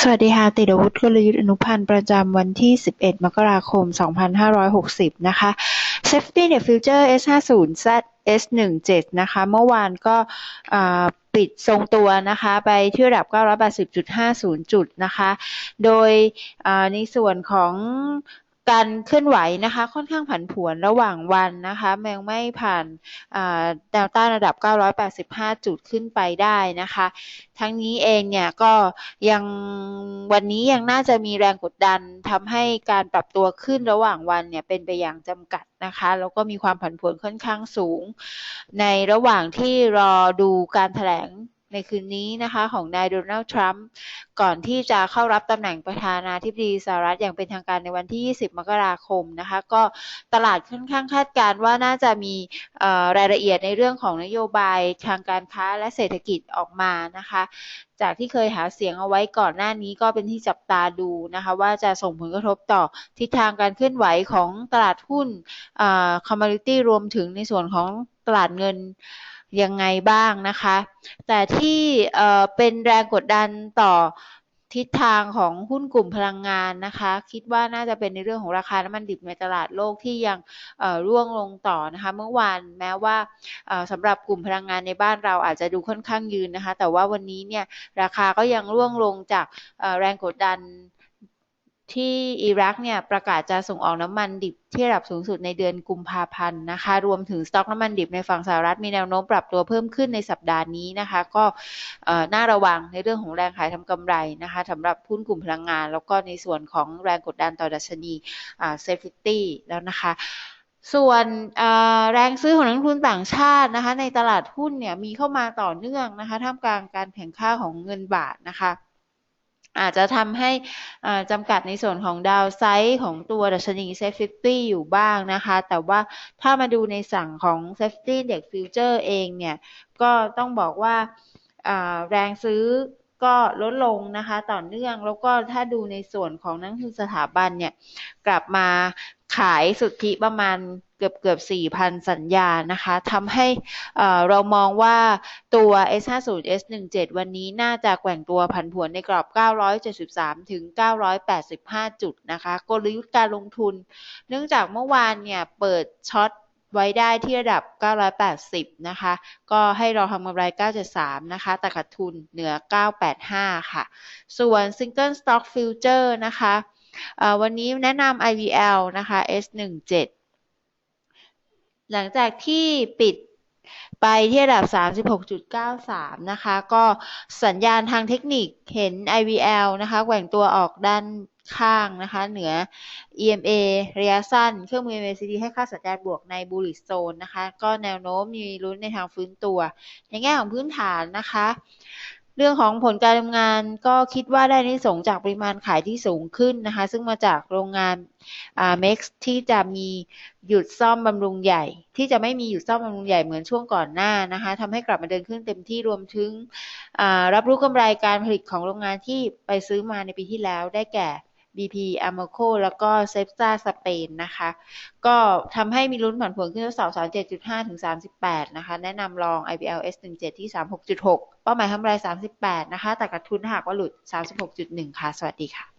สวัสดีค่ะ ติดอาวุธกลยุทธ์ อนุพันธ์ ประจำวันที่ 11 มกราคม 2560 นะคะ Safety Net Future S50 Z S17 นะคะ เมื่อวานก็ปิดทรงตัวนะคะ ไปที่ระดับ 980.50 จุดนะคะ โดยในส่วนของ การเคลื่อนไหวนะคะค่อนข้างผันผวนระหว่างวันนะคะแมงไม่ผ่านแนวต้านระดับ 985 จุดขึ้นไปได้นะคะ ทั้งนี้เองเนี่ยก็ยังวันนี้ยังน่าจะมีแรงกดดันทำให้การปรับตัวขึ้นระหว่างวันเนี่ยเป็นไปอย่างจำกัดนะคะ แล้วก็มีความผันผวนค่อนข้างสูง ในระหว่างที่รอดูการถแถลง ในคืนนี้นะคะของนายโดนัลด์ทรัมป์ก่อนที่จะเข้ารับตำแหน่งประธานาธิบดีสหรัฐอย่างเป็นทางการในวันที่ 20 มกราคมนะคะ ก็ตลาดค่อนข้างคาดการณ์ว่าน่าจะมีรายละเอียดในเรื่องของนโยบายทางการค้าและเศรษฐกิจออกมานะคะ จากที่เคยหาเสียงเอาไว้ก่อนหน้านี้ก็เป็นที่จับตาดูนะคะ ว่าจะส่งผลกระทบต่อทิศทางการเคลื่อนไหวของตลาดหุ้นคอมมูนิตี้รวมถึงในส่วนของตลาดเงิน ยังไงบ้างนะคะ แต่ที่เป็นแรงกดดันต่อทิศทางของหุ้นกลุ่มพลังงานนะคะ คิดว่าน่าจะเป็นในเรื่องของราคาน้ำมันดิบในตลาดโลกที่ยังร่วงลงต่อนะคะ เมื่อวานแม้ว่าสำหรับกลุ่มพลังงานในบ้านเราอาจจะดูค่อนข้างยืนนะคะ แต่ว่าวันนี้เนี่ยราคาก็ยังร่วงลงจากแรงกดดัน ที่อิรักเนี่ยประกาศจะส่งออกน้ำมันดิบที่ระดับสูงสุดในเดือนกุมภาพันธ์นะคะ รวมถึงสต็อกน้ำมันดิบในฝั่งสหรัฐมีแนวโน้มปรับตัวเพิ่มขึ้นในสัปดาห์นี้นะคะ ก็น่าระวังในเรื่องของแรงขายทำกำไรนะคะสำหรับหุ้นกลุ่มพลังงาน แล้วก็ในส่วนของแรงกดดันต่อดัชนีเซฟตี้แล้วนะคะส่วนแรงซื้อของนักทุนต่างชาตินะคะ ในตลาดหุ้นเนี่ยมีเข้ามาต่อเนื่องนะคะ ท่ามกลางการแข่งข้าของเงินบาทนะคะ อาจจะทำให้จำกัดในส่วนของดาวไซด์ของตัวดัชนีเซฟตี้อยู่บ้างนะคะ แต่ว่าถ้ามาดูในสั่งของเซฟตี้เด็กฟิวเจอร์เองเนี่ย ก็ต้องบอกว่าแรงซื้อก็ลดลงนะคะต่อเนื่องแล้วก็ถ้าดูในส่วนของนักทุนสถาบันเนี่ย กลับมา ขายสุทธิประมาณเกือบเกือบ4,000 สัญญานะคะทำให้เรามองว่าตัว S50 S17 วันนี้น่าจะแกว่งตัวผันผวนในกรอบ 973 ถึง 985 จุดนะคะกลยุทธ์การลงทุน เนื่องจากเมื่อวานเนี่ยเปิดช็อตไว้ได้ที่ระดับ 980 นะคะ ก็ให้เราทำกำไร 973 นะคะ แต่ขาดทุนเหนือ 985 ค่ะ ส่วน Single Stock Future นะคะ วันนี้แนะนำ IVL นะคะ S17 หลังจากที่ปิดไปที่ระดับ 36.93 นะคะ ก็สัญญาณทางเทคนิคเห็น IVL นะคะแกว่งตัวออกด้านข้างนะคะ เหนือ EMA ระยะสั้น เครื่องมือ MACD ให้ค่าสัญญาณบวกใน bullish zone นะคะ ก็แนวโน้มมีลุ้นในทางฟื้นตัว ในแง่ของพื้นฐานนะคะ เรื่องของผลการทำงานก็คิดว่าได้นิสงจากปริมาณขายที่สูงขึ้นนะคะ ซึ่งมาจากโรงงานเม็กซ์ที่จะมีหยุดซ่อมบำรุงใหญ่ ที่จะไม่มีหยุดซ่อมบำรุงใหญ่เหมือนช่วงก่อนหน้านะคะทำให้กลับมาเดินขึ้นเต็มที่รวมถึงรับรู้กำไรการผลิตของโรงงานที่ไปซื้อมาในปีที่แล้วได้แก่ BP a m o c o แล้วก็ c e p s a สเปนนะคะ ก็ทำให้มีลุ้นผันผวนขึ้นทดสอบ 37.5 ถึง 38 นะคะ แนะนำลอง IBL S17 ที่ 36.6 เป้าหมายทำไร 38 นะคะ แต่กระทุนหากว่าหลุด 36.1 ค่ะ สวัสดีค่ะ